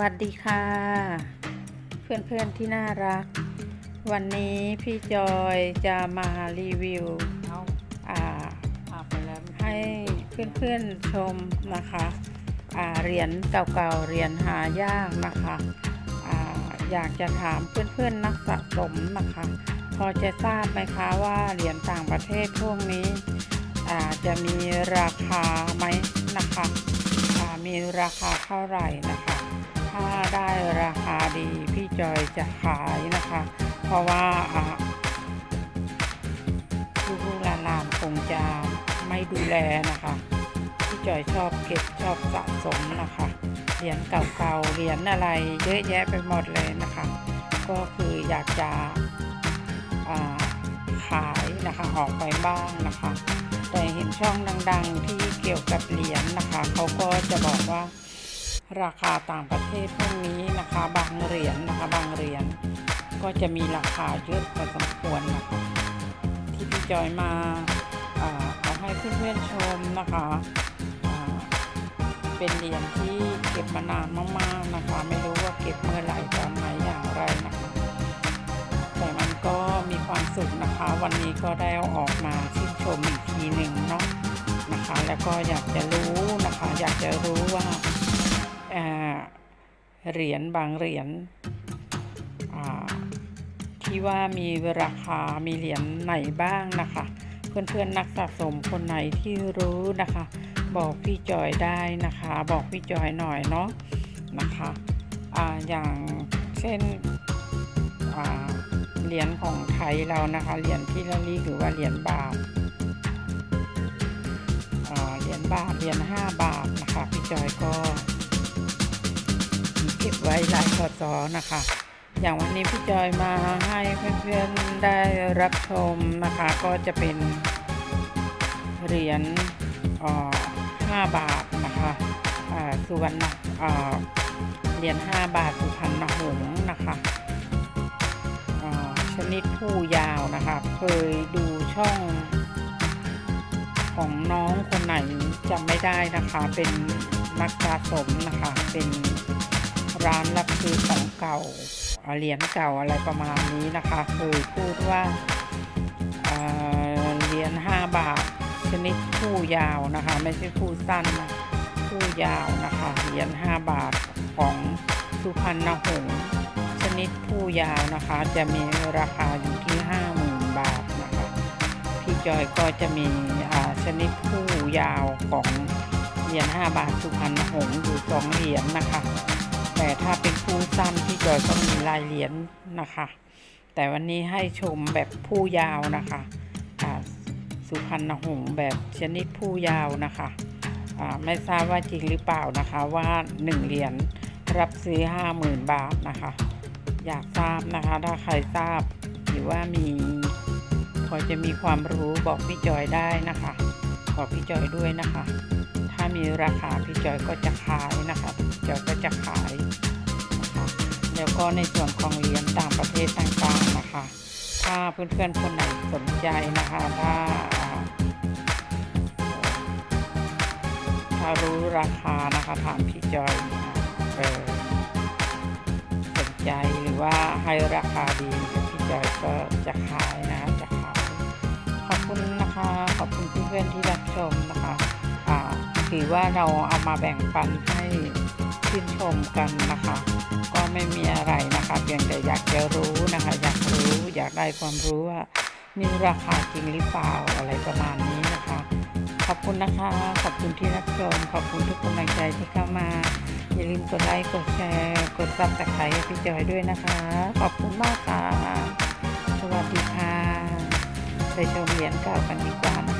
วัสดีค่ะ เพื่อนๆที่น่ารัก วันนี้พี่จอยจะมารีวิวเอาอ่าอาไปแล้วให้เพื่อนๆชมนะคะอ่าเหรียญเก่าๆเหรียญหายากนะคะอ่าอยากจะถามเพื่อนๆนักสะสมนะคะ พอจะทราบไหมคะว่าเหรียญต่างประเทศพวกนี้อ่าจะมีราคาไหมนะคะอ่ามีราคาเท่าไหร่นะคะ ถ้าได้ราคาดีพี่จอยจะขายนะคะ เพราะว่าอ่าลูกๆหลานๆคงจะไม่ดูแลนะคะ พี่จอยชอบเก็บชอบสะสมนะคะเหรียญเก่าๆเหรียญอะไรเยอะแยะไปหมดเลยนะคะ ก็คืออยากจะขายนะคะออกไปบ้างนะคะ แต่เห็นช่องดังๆที่เกี่ยวกับเหรียญนะคะ เขาก็จะบอกว่า ราคาต่างประเทศพวกนี้นะคะ บางเหรียญนะคะ บางเหรียญก็จะมีราคาเยอะพอสมควรนะคะที่พี่จอยมาอาเอาให้เพื่อนๆชมนะคะเป็นเหรียญที่เก็บมานานมากๆนะคะ ไม่รู้ว่าเก็บเมื่อไหร่ตอนไหนอย่างไรนะคะ แต่มันก็มีความสุขนะคะ วันนี้ก็ได้เอาออกมาชื่นชมอีกทีหนึ่งเนาะนะคะ แล้วก็อยากจะรู้นะคะ อยากจะรู้ว่า เหรียญบางเหรียญที่ว่ามีราคา มีเหรียญไหนบ้างนะคะ เพื่อนๆนักสะสมคนไหนที่รู้นะคะ บอกพี่จอยได้นะคะ บอกพี่จอยหน่อยเนาะนะคะออย่างเช่นเหรียญของไทยเรานะคะ เหรียญที่ระลึกหรือว่าเหรียญบาทเหรียญบาท เหรียญห้าบาทนะคะ พี่จอยก็ เก็บไว้หลายพศนะคะ อย่างวันนี้พี่จอยมาให้เพื่อนๆได้รับชมนะคะ ก็จะเป็นเหรียญเอ่อ5บาทนะคะอ่าสุวรรณเอ่อเหรียญ5บาทสุพรรณหงส์นะคะอ่อชนิดผู้ยาวนะคะ เคยดูช่องของน้องคนไหนจำไม่ได้นะคะ เป็นนักสะสมนะคะ เป็น ร้านรับซื้อของเก่าเหรียญเก่าอะไรประมาณนี้นะคะเคยพูดว่าเหรียญ5 บาท ชนิดคู่ยาวนะคะ ไม่ใช่คู่สั้นนะคู่ยาวนะคะเหรียญ5บาทของสุพรรณหงส์ชนิดคู่ยาวนะคะ จะมีราคาอยู่ที่ 50,000 บาทนะคะพี่จอยก็จะมีชนิดคู่ยาวของเหรียญ5บาทสุพรรณหงส์อยู่สองเหรียญนะคะ แต่ถ้าเป็นผู้สั้นที่จอยก็มีลายเหรียญนะคะ แต่วันนี้ให้ชมแบบผู้ยาวนะคะสุพรรณหงส์แบบชนิดผู้ยาวนะคะไม่ทราบว่าจริงหรือเปล่านะคะว่า 1 เหรียญรับซื้อ 50,000 บาทนะคะ อยากทราบนะคะ ถ้าใครทราบหรือว่ามีพอจะมีความรู้บอกพี่จอยได้นะคะ บอกพี่จอยด้วยนะคะ มีราคาพี่จอยก็จะขายนะคะพี่จอยก็จะขายนะคะแล้วก็ในส่วนของเหรียญต่างประเทศต่างๆนะคะ ถ้าเพื่อนๆคนไหนสนใจนะคะถ้าถ้ารู้ราคานะคะถามพี่จอยนะคะเออสนใจหรือว่าให้ราคาดีพี่จอยก็จะขายนะจะขายขอบคุณนะคะขอบคุณเพื่อนๆที่รับชม ว่าเราเอามาแบ่งปันให้ชื่นชมกันนะคะ ก็ไม่มีอะไรนะคะเพียงแต่อยากจะรู้นะคะ อยากรู้อยากได้ความรู้ว่ามีราคาจริงหรือเปล่าอะไรประมาณนี้นะคะ ขอบคุณนะคะ ขอบคุณที่รับชม ขอบคุณทุกกำลังใจที่เข้ามา อย่าลืมกดไลค์กดแชร์กดซับสไครต์พี่จอยด้วยนะคะ ขอบคุณมากค่ะ สวัสดีค่ะ ไปชมเหรียญเก่ากันดีกว่านะคะ